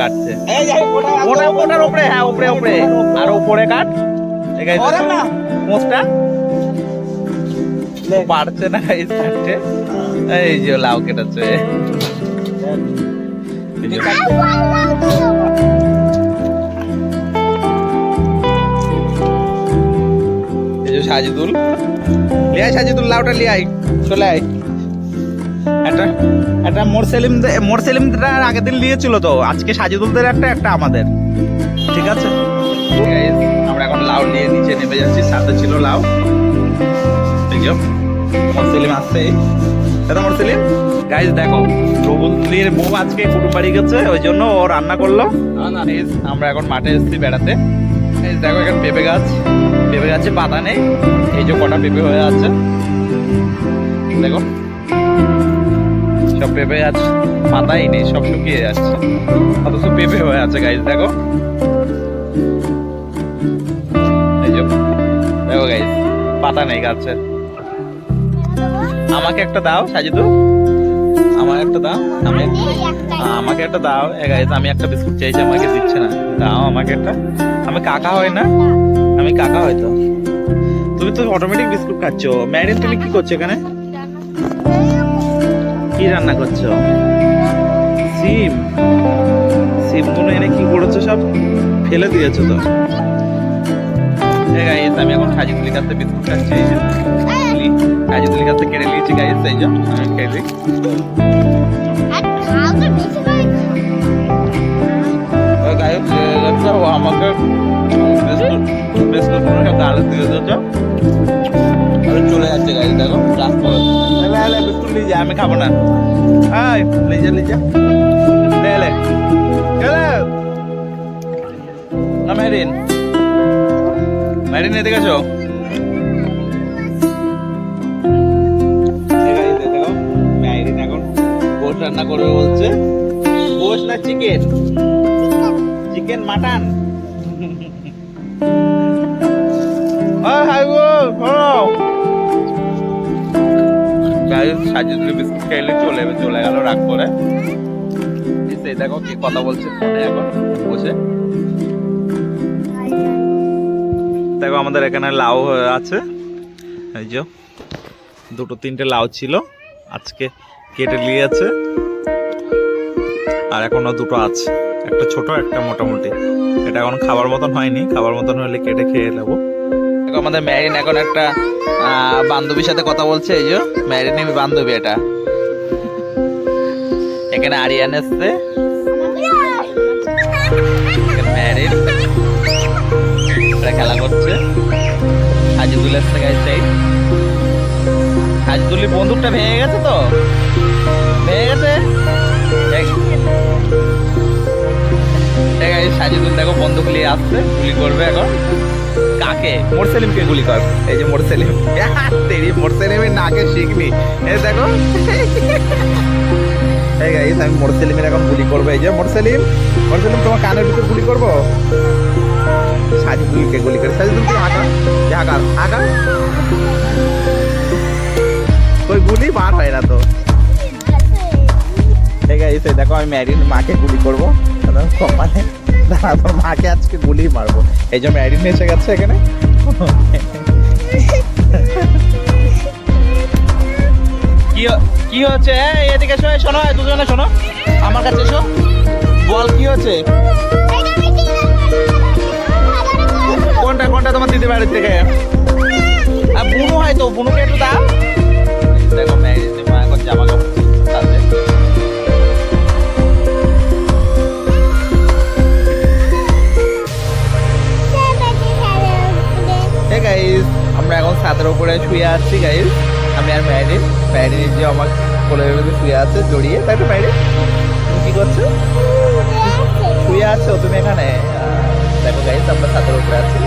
কাটছে। ওটা ওটা ওটার উপরে হ্যাঁ উপরে উপরে আর উপরে কাট। মোচটা পারছে না কাটছে এই যে লাউ কেটেছে। সাজিদুল। লিয়াই সাজিদুল লাউটা লিয়াই। চলে আয়। একটা একটা মোর সেলিম মোর সেলিমটা আগের দিন নিয়েছিল তো। আজকে সাজিদুলদের একটা একটা আমাদের। ঠিক আছে? আমরা এখন লাউ নিয়ে নিচে নেমে যাচ্ছি সাথে ছিল লাউ। ঠিক আছে মোর সেলিম আসছে। দাদা মোর সেলিম? গাইজ দেখো রবুলের বউ আজকে বাড়ি গেছে ওই জন্য ও রান্না করল। Guys, আমরা এখন মাঠে এসেছি বেড়াতে। দেখো এখন পেঁপে গাছ। পেঁপে গাছে পাতা নেই। এই যে কটা পেঁপে হয়ে আছে। দেখো পেঁপে গাছ পাতাই নেই, সব শুকিয়ে যাচ্ছে। অথচ পেঁপে হয়ে আছে গাইজ দেখো। দেখো গাইজ পাতা নেই গাছের আমাকে একটা দাও, সাজিদু। আমার একটা দাও, আমি আমাকে একটা দাও। গাইজ আমি একটা বিস্কুট চাইছি আমাকে দিচ্ছে না। দাও আমাকে একটা। আমি কাকা হয় না? আমি কাকা হয়তো। তুমি তো অটোমেটিক বিস্কুট খাচ্ছ। ম্যারিন তুমি কি করছ এখানে? রান্না করছ? সিম? সিমগুলো এনে কি করেছ সব? ফেলে দিয়েছ তো। গাইস আমি এখন কাজুগুলির কাছে বিস্কুট খাচ্ছি, এই যে কাছে কেড়ে নিয়েছি গাইস এই যে। খেয়ে দিই গাইস ও আমাকে বিস্কুট বিস্কুট গালে দিয়ে দিয়েছে আমি খাব না। আয় নিয়ে যা নিয়ে যা লে। এলে এলে না মেরিন মেরিন এদিকে আছো এই guys, এই দেখো, মেরিন এখন গোশ রান্না করবে বলছে। গোশ না চিকেন? Chicken mutton? বিস্কুট খাইলে চলে চলে গেল রাগ করে। দেখো কি কথা বলছে ফোনে এখন বসে। দেখো আমাদের এখানে লাউ আছে। এই যে দুটো তিনটে লাউ ছিল, আজকে কেটে নিয়েছে। আর এখনও দুটো আছে, একটা ছোট, একটা মোটামুটি। এটা এখন খাবার মতন হয়নি, খাবার মতন হলে কেটে খেয়ে নেব। দেখো, আমাদের ম্যারিন এখন একটা বান্ধবীর সাথে কথা বলছে, এই যে, ম্যারিন বান্ধবী এটা। এখানে আরিয়ান এসছে। ম্যারিন। খেলা করছে। হাজিদুল এসছে গাইছে সাইড হাজিদুলের বন্দুকটা ভেঙে গেছে তো? ভেঙে গেছে? সাজিদুল দেখো, বন্দুক নিয়ে আসছে, গুলি করবে এখন। কাকে মোরসেলিমকে গুলি কর। এই যে মোরসেলিম। তেরি মোরসেলিমের নাকে শিখনি। এই দেখো। এই গাইস আমি মোরসেলিমের এখন গুলি করব। এই যে মোরসেলিম মোরসেলিম তোমার কানের ভিতর গুলি করব? সাজিদুলকে গুলি করে। সাজিদুল তুই হাঁকা যে হাঁকা হাঁকা ওই গুলি বার হয় না তো। ঠিক আছে। দেখো আমি ম্যারিন মাকে গুলি করব। কপালে দাঁড়া তোর মাকে আজকে গুলি মারবো। এই যে ম্যারিন এসে গেছে এখানে। কি কি হচ্ছে? এই এদিকে এসো শোনো দুজনে শোনো। আমার কাছে এসো। বল কি হচ্ছে? কোনটা কোনটা তোমার দিদি বাড়ির থেকে ছাদের উপরে শুয়ে আছি গাইজ আমি আর ম্যারিন ম্যারিন যে আমার কোলের মধ্যে শুয়ে আছে জড়িয়ে। তাই তো ম্যারিন তুমি কি করছ? শুয়ে আছো। তুমি এখানে? দেখো গাইজ আমরা ছাদের উপরে আছি।